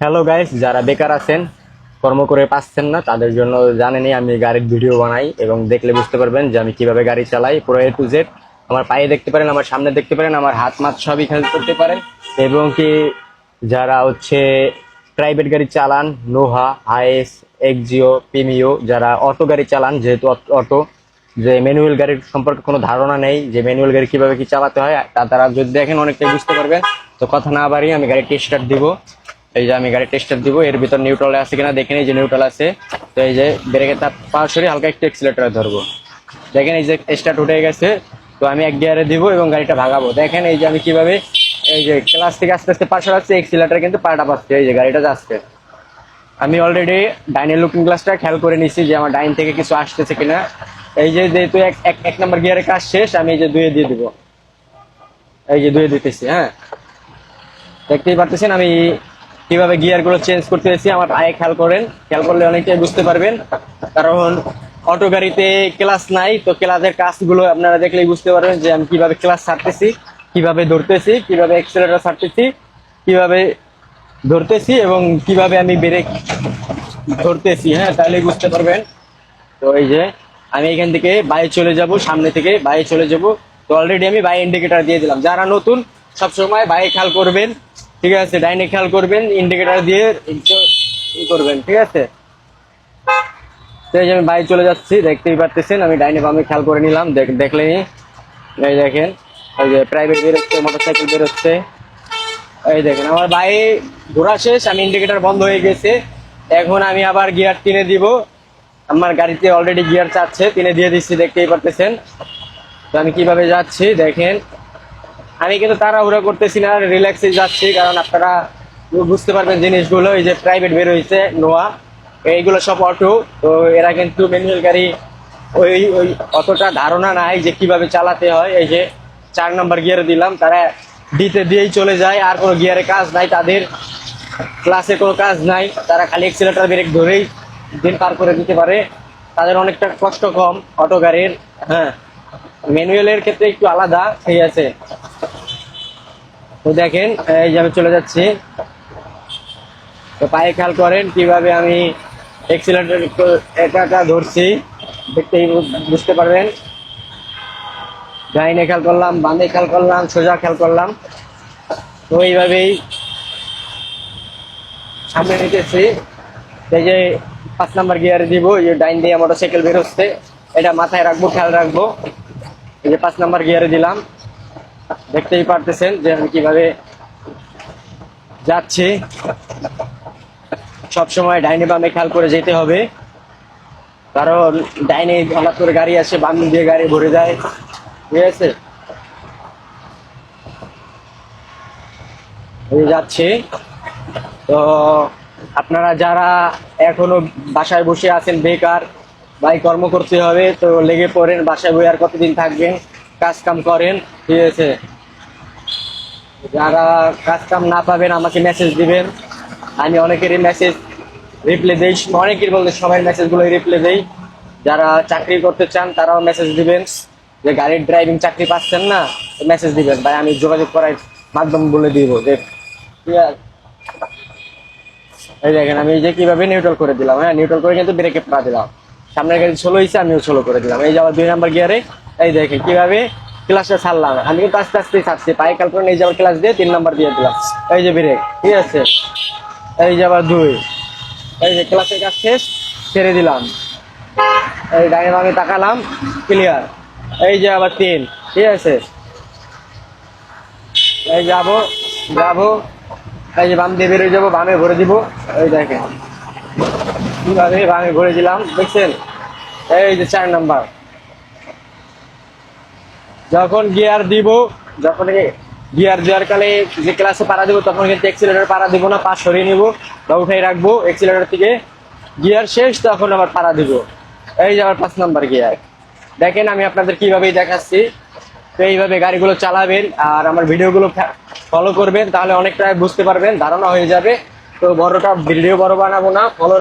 Hello guys যারা বেকার আছেন, কর্ম করে পাচ্ছেন না, তাদের জন্য জানেনই আমি গাড়ির ভিডিও বানাই এবং দেখলে বুঝতে পারবেন যে আমি কীভাবে গাড়ি চালাই পুরো এ টু জেড আমার পায়ে দেখতে পারেন, আমার সামনে দেখতে পারেন, আমার হাত মাত সবই খেয়াল করতে পারেন। এবং কি যারা হচ্ছে প্রাইভেট গাড়ি চালান নোহা আইএস এক্সিও পিমিও যারা অটো গাড়ি চালান, যেহেতু অটো যে ম্যানুয়াল গাড়ির সম্পর্কে কোনো ধারণা নেই, যে ম্যানুয়াল গাড়ি কীভাবে কি চালাতে হয়, তা তারা যদি দেখেন, অনেকটাই বুঝতে পারবেন। তো কথা না বাড়িয়ে আমি গাড়ি টেস্টার দিব। এই যে আমি গাড়ি টেস্টার দিব, এর ভিতর নিউট্রাল আছে কিনা দেখেন এই যে নিউট্রাল আছে। তো এই যে ব্রেকে তার পা সরিয়ে হালকা একটু এক্সিলেটার ধরবো। দেখেন এই যে স্টার্ট উঠে গেছে, তো আমি এক গিয়ারে দিব এবং গাড়িটা ভাগাবো। দেখেন এই যে আমি কীভাবে এই যে ক্লাস থেকে আস্তে আস্তে পাশে রাখছি এক্সিলেটার কিন্তু পাটা পাচ্ছে, এই যে গাড়িটা যাচ্ছে। আমি অলরেডি ডাইনের লুকিং গ্লাসটা খেয়াল করে নিছি যে আমার ডাইন থেকে কিছু আসতেছে কিনা। এই যে যেহেতু এক এক এক নম্বর গিয়ারে কাজ শেষ, আমি এই যে দুয়ে দিয়ে দিব। এই যে দুয়ে দিতেছি হ্যাঁ। দেখতেই পারতেছেন, আমি কীভাবে গিয়ারগুলো চেঞ্জ করতেছি আমার পায়ে খেয়াল করেন। খেয়াল করলে অনেকটাই বুঝতে পারবেন। কারণ অটো গাড়িতে ক্লাস নাই, তো ক্লাসের কাজগুলো আপনারা দেখলেই বুঝতে পারবেন যে আমি কীভাবে ক্লাস ছাড়তেছি, কীভাবে ধরতেছি, কীভাবে এক্সেলেটার ছাড়তেছি, কীভাবে ধরতেছি এবং কীভাবে আমি ব্রেক ধরতেছি হ্যাঁ তাহলে বুঝতে পারবেন। তো এই যে, আমি এখান থেকে বাইরে চলে যাব, সামনে থেকে বাইরে চলে যাব। তো অলরেডি আমি বাই ইন্ডিকেটার দিয়ে দিলাম। যারা নতুন, সবসময় বাইরে খেয়াল করবেন। ঠিক আছে, ডাইনে খেয়াল করবেন ইন্ডিকেটার দিয়ে করবেন, ঠিক আছে? আমি বাইরে চলে যাচ্ছি, দেখতেই পারতেছেন, আমি ডাইনে বামে খেয়াল করে নিলাম, দেখ- দেখলেনি এই দেখেন ওই যে প্রাইভেট বেরোচ্ছে মোটরসাইকেল বেরোচ্ছে এই দেখেন, আমার বাইরে ঘোরা শেষ, আমি ইন্ডিকেটার বন্ধ হয়ে গেছে। এখন আমি আবার গিয়ার টিনে দিব। আমার গাড়িতে অলরেডি গিয়ার চাচ্ছে টিনে দিয়ে দিচ্ছি, দেখতেই পারতেছেন। তো আমি কীভাবে যাচ্ছি, দেখেন আমি কিন্তু তাড়াহুড়া করতেছি না রিল্যাক্সে যাচ্ছি, কারণ আপনারা বুঝতে পারবেন জিনিসগুলো, এই যে প্রাইভেট বের হয়েছে নোয়া, এইগুলো সব অটো, তো এরা কিন্তু ম্যানুয়াল গাড়ি, ওই ওই অতটা ধারণা নাই যে কীভাবে চালাতে হয়, এই যে চার নম্বর গিয়ারে দিলাম, তারা ডিতে দিয়েই চলে যায়, আর কোনো গিয়ারে কাজ নাই, তাদের ক্লাসে কোনো কাজ নাই, তারা খালি এক্সিলেটার ব্রেক ধরেই দিন পার করে দিতে পারে, তাদের অনেকটা কষ্ট কম, অটো গাড়ির হ্যাঁ ম্যানুয়ালের ক্ষেত্রে একটু আলাদা, ঠিক আছে। তো দেখেন, এই যে আমি চলে যাচ্ছি। তো পায়ে খেয়াল করেন কীভাবে আমি এক্সিলেটার একা একা ধরছি। দেখতেই বুঝতে পারবেন। ডাইনে খেয়াল করলাম বাঁধে খেয়াল করলাম, সোজা খেয়াল করলাম। তো এইভাবেই সামনে নিতেছি। এই যে পাঁচ নাম্বার গিয়ারে দিব, এই ডাইন দিয়ে মোটরসাইকেল বেরোচ্ছে এটা মাথায় রাখব, খেয়াল রাখব। এই যে পাঁচ নাম্বার গিয়ারে দিলাম। দেখতেই পারতেছেন যে আমি কীভাবে যাচ্ছি। সব সময় ডাইনে বামে খেয়াল করে যেতে হবে। কারণ ডাইনে হঠাৎ করে গাড়ি আসে, বাম দিয়ে গাড়ি ভরে যায়। ঠিক আছে? যাচ্ছি। তো আপনারা যারা এখনও বাসায় বসে আছেন, বেকার ভাই কর্ম করতে হবে, তো লেগে পড়েন, বাসায় বই আর কতদিন থাকবেন কাজ কাম করেন, ঠিক আছে? যারা কাজ কাম না পাবেন, আমাকে মেসেজ দিবেন। আমি অনেকেরই মেসেজ রিপ্লাই দেই অনেকের বলতে সবাই মেসেজগুলো রিপ্লাই দেই। যারা চাকরি করতে চান, তারাও মেসেজ দিবেন। যে গাড়ির ড্রাইভিং চাকরি পাচ্ছেন না মেসেজ দিবেন। ভাই, আমি যোগাযোগ করার মাধ্যম বলে দিব যে এই দেখেন, আমি যে কীভাবে নিউট্রাল করে দিলাম হ্যাঁ? নিউট্রাল করে কিন্তু ব্রেকে পা দিলাম। সামনের গাড়ি ষোলো হয়েছে আমিও ষোলো করে দিলাম। এই যে দুই নাম্বার গিয়ারে এই দেখেন কীভাবে ক্লাসটা ছাড়লাম। আমি কিন্তু আস্তে আস্তে ছাড়ছি। পায়ে কাল করে এই যে ক্লাস দিয়ে তিন নাম্বার দিয়ে দিলাম। এই যে ব্রেক ঠিক আছে এই যে আবার দুই। এই যে ক্লাসের কাজ শেষ, ছেড়ে দিলাম। এই ডাইনে আমি তাকালাম ক্লিয়ার এই যে আবার তিন ঠিক আছে এই যাব যাব। এই যে বাম দিয়ে বেরোয় যাব, বামে ভরে দিব। এই দেখেন। বামে ভরে দিলাম, দেখছেন? এই যে চার নাম্বার। যখন গিয়ার দিব, যখন গিয়ার দেওয়ার কালে যে ক্লাসে পাড়া দিব, তখন কিন্তু এক্সিলেটার পাড়া দিব না, পা সরিয়ে নিব, বা উঠাই রাখব এক্সিলেটার থেকে। গিয়ার শেষ, তখন আবার পাড়া দিব। এই যে আমার পাঁচ নাম্বার গিয়ার দেখেন, আমি আপনাদের কীভাবে দেখাচ্ছি। তো এইভাবে গাড়িগুলো চালাবেন আর আমার ভিডিওগুলো ফলো করবেন, তাহলে অনেকটা বুঝতে পারবেন, ধারণা হয়ে যাবে। তো বড়টা ভিডিও বড় বানাবো না ফলো